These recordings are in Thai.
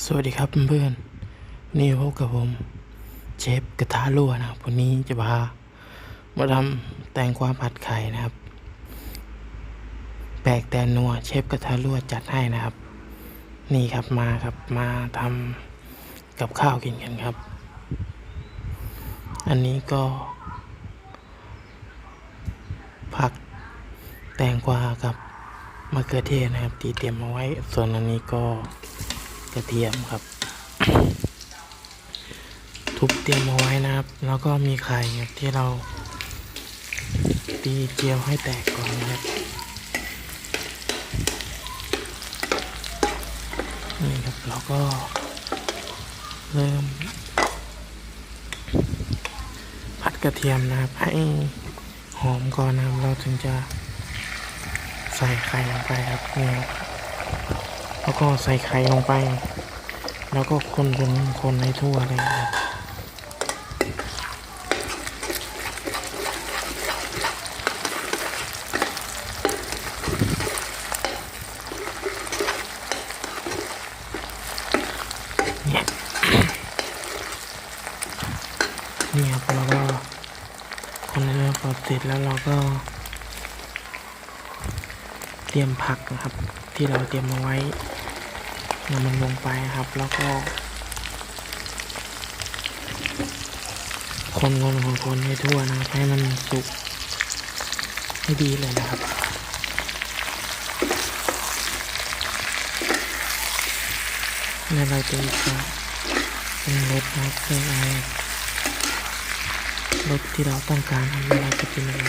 สวัสดีครับเพื่อนๆนี่พบกับผมเชฟกระทะรั่วนะครับวันนี้จะพามาทำแตงกวาผัดไข่นะครับแปลกแต่นัวเชฟกระทะรั่วจัดให้นะครับ นี่ครับมาครับมาทำกับข้าวกินกันครับ อันนี้ก็ ผักแตงกวากับมะเขือเทศนะครับ ที่เตรียมมาไว้ ส่วนอันนี้ก็ กระเทียมครับ ทุบเตรียมเอาไว้นะครับ แล้วก็มีไข่ครับที่เรา ตีเจียวให้แตกก่อนนะครับนี่ครับเราก็เริ่ม ผัดกระเทียมนะครับ ให้หอมก่อนนะครับ เราถึงจะใส่ไข่ลงไปครับนี่ครับ แล้วก็ใส่ไข่ลงไป แล้วก็คนคนคนให้ทั่วเลยครับเนี่ยนี่ครับเราก็คนให้เราพอเสร็จแล้วเราก็ เตรียมผักนะครับ ที่เราเตรียมมาไว้ นำมันลงไปครับ แล้วก็ คนคนคนคนให้ทั่วนะครับ ให้มันสุกให้ดีเลยนะครับแล้วเราจะจะเป็นรสนะครับเครื่อะไรรสที่เราต้องการทำให้เราจะเป็นอะไร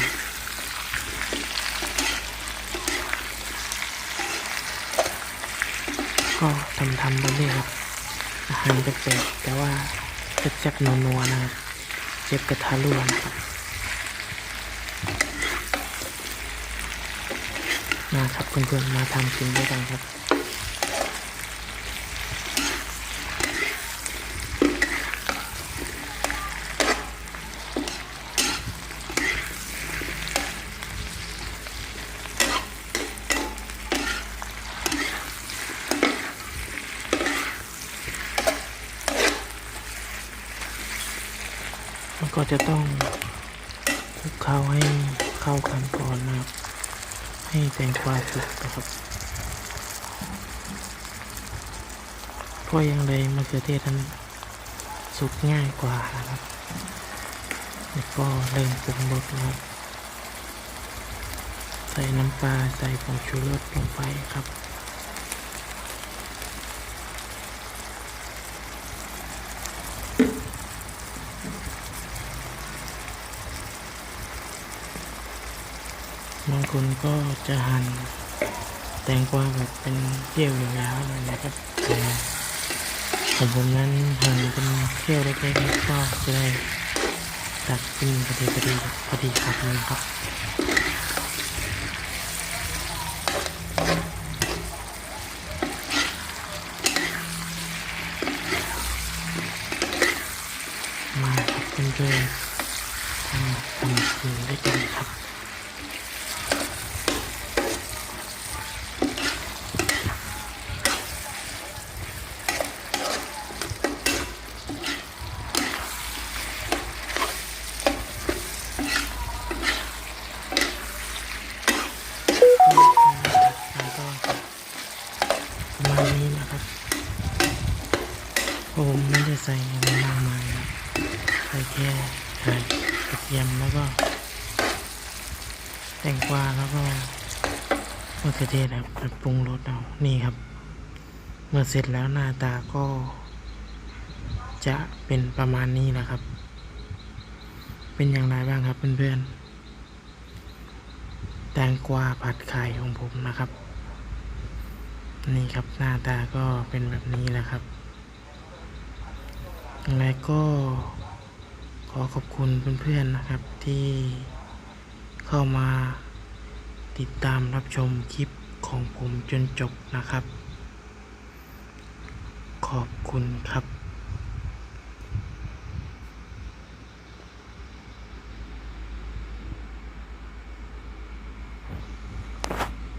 ก็ทำทำไปเรื่อยครับ อาหารแปลกๆแต่ว่าแซ่บๆนัวๆนะครับเจ็บกระทะรั่วนะครับมาครับเพื่อนๆมาทำกินด้วยกันครับ ก็จะต้องคลุกเคล้าให้เข้ากันก่อนนะครับ ให้แตงกวาสุกนะครับเพราะอยังไงมะเขือเทศนั้นสุกง่ายกว่านะครับแล้วก็เริ่มปรุงรสนะครับ ใส่น้ำปลาใส่ผงชูรสลงไปครับ บางคนก็จะหั่นแตงกวาแบบเป็นเขี้ยวยาวๆเลยนะครับแต่ของผมนั้นหั่นเป็นเขี้ยวเล็กๆก็จะได้ตัดเป็นพอดีพอดีพอดีครับเลยครับมาครับเพื่อนๆทำทำกินด้วยกันครับ แล้วก็ประมาณนี้นะครับ ผมไม่ได้ใส่อะไรมากมายครับใส่แค่ไข่กระเทียมแล้วก็ แตงกวาแล้วก็มะเขือเทศครับไปปรุงรสเอานี่ครับ เมื่อเสร็จแล้วหน้าตาก็ จะเป็นประมาณนี้นะครับ เป็นอย่างไรบ้างครับเพื่อนๆแตงกวาผัดไข่ของผมนะครับ นี่ครับหน้าตาก็เป็นแบบนี้แหละครับ ยังไงก็ขอขอบคุณเพื่อนๆนะครับที่เข้ามาติดตามรับชมคลิปของผมจนจบนะครับ ขอบคุณครับ